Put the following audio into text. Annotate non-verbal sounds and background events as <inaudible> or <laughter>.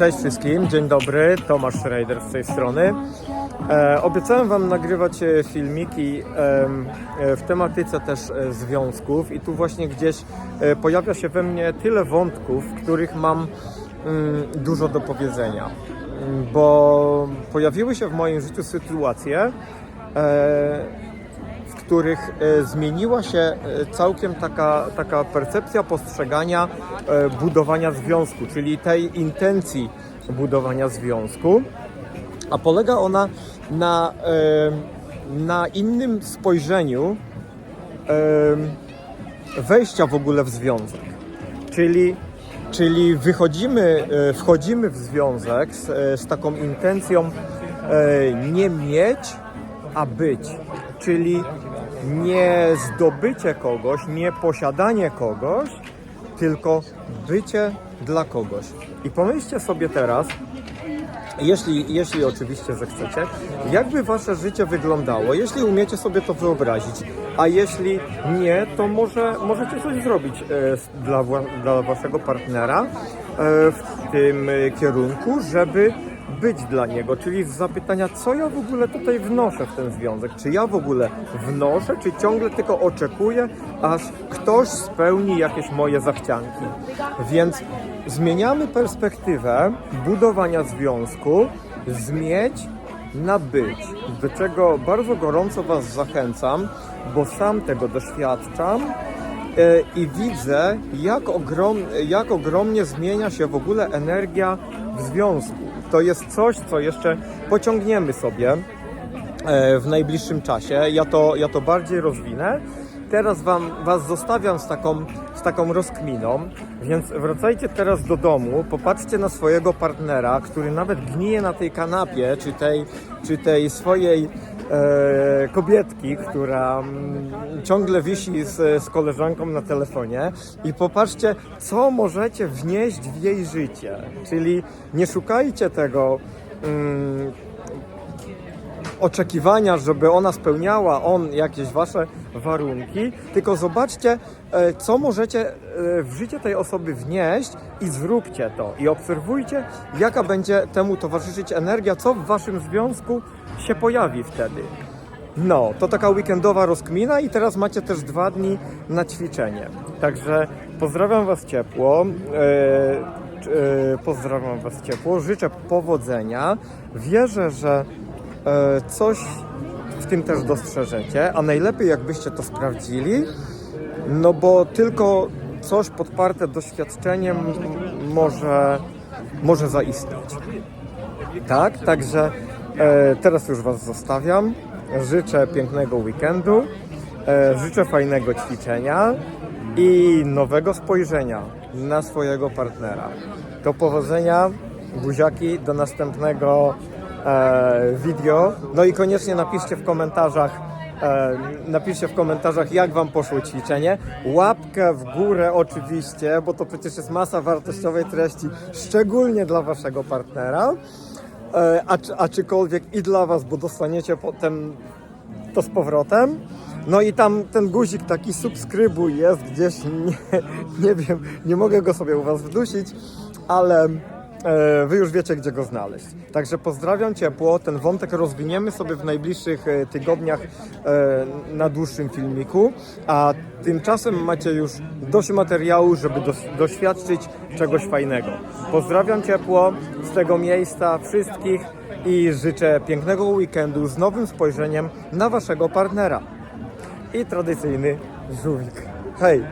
Cześć wszystkim, dzień dobry, Tomasz Schreider z tej strony. E, obiecałem Wam nagrywać e, filmiki e, w tematyce też e, związków i tu właśnie gdzieś e, pojawia się we mnie tyle wątków, w których mam mm, dużo do powiedzenia, Mm, bo pojawiły się w moim życiu sytuacje, e, których e, zmieniła się e, całkiem taka, taka percepcja postrzegania e, budowania związku, czyli tej intencji budowania związku, a polega ona na, na innym spojrzeniu wejścia w ogóle w związek. Czyli, czyli wychodzimy, wchodzimy w związek z, z taką intencją nie mieć, a być. Czyli nie zdobycie kogoś, nie posiadanie kogoś, tylko bycie dla kogoś. I pomyślcie sobie teraz, jeśli, jeśli oczywiście zechcecie, jakby wasze życie wyglądało, jeśli umiecie sobie to wyobrazić, a jeśli nie, to może możecie coś zrobić e, dla, dla waszego partnera e, w tym e, kierunku, żeby być dla niego, czyli z zapytania, co ja w ogóle tutaj wnoszę w ten związek, czy ja w ogóle wnoszę, czy ciągle tylko oczekuję, aż ktoś spełni jakieś moje zachcianki. Więc zmieniamy perspektywę budowania związku z mieć na być, do czego bardzo gorąco Was zachęcam, bo sam tego doświadczam e, i widzę, jak, ogrom, jak ogromnie zmienia się w ogóle energia w związku. To jest coś, co jeszcze pociągniemy sobie e, w najbliższym czasie. Ja to, ja to bardziej rozwinę. Teraz wam, Was zostawiam z taką, z taką rozkminą, więc wracajcie teraz do domu, popatrzcie na swojego partnera, który nawet gnije na tej kanapie, czy tej, czy tej swojej kobietki, która mm, ciągle wisi z, z koleżanką na telefonie i popatrzcie, co możecie wnieść w jej życie. Czyli nie szukajcie tego mm, oczekiwania, żeby ona spełniała on jakieś wasze warunki, tylko zobaczcie, e, co możecie e, w życie tej osoby wnieść i zróbcie to. I obserwujcie, jaka będzie temu towarzyszyć energia, co w waszym związku się pojawi wtedy. No, to taka weekendowa rozkmina i teraz macie też dwa dni na ćwiczenie. Także pozdrawiam Was ciepło. C- e, pozdrawiam Was ciepło. Życzę powodzenia. Wierzę, że coś w tym też dostrzeżecie, a najlepiej jakbyście to sprawdzili, no bo tylko coś podparte doświadczeniem może, może zaistnieć. Tak, także e, teraz już Was zostawiam. Życzę pięknego weekendu, e, życzę fajnego ćwiczenia i nowego spojrzenia na swojego partnera. Do powodzenia, buziaki, do następnego e, video. No i koniecznie napiszcie w komentarzach, e, napiszcie w komentarzach, jak Wam poszło ćwiczenie. Łapkę w górę oczywiście, bo to przecież jest masa wartościowej treści, szczególnie dla Waszego partnera. E, a, a czykolwiek i dla Was, bo dostaniecie potem to z powrotem. No i tam ten guzik taki subskrybuj jest gdzieś, <laughs> nie, nie wiem, nie mogę go sobie u Was wdusić, ale Wy już wiecie, gdzie go znaleźć. Także pozdrawiam ciepło, ten wątek rozwiniemy sobie w najbliższych e, tygodniach e, na dłuższym filmiku, a tymczasem macie już dość materiału, żeby doświadczyć czegoś fajnego. Pozdrawiam ciepło z tego miejsca wszystkich i życzę pięknego weekendu z nowym spojrzeniem na Waszego partnera. I tradycyjny żółwik. Hej!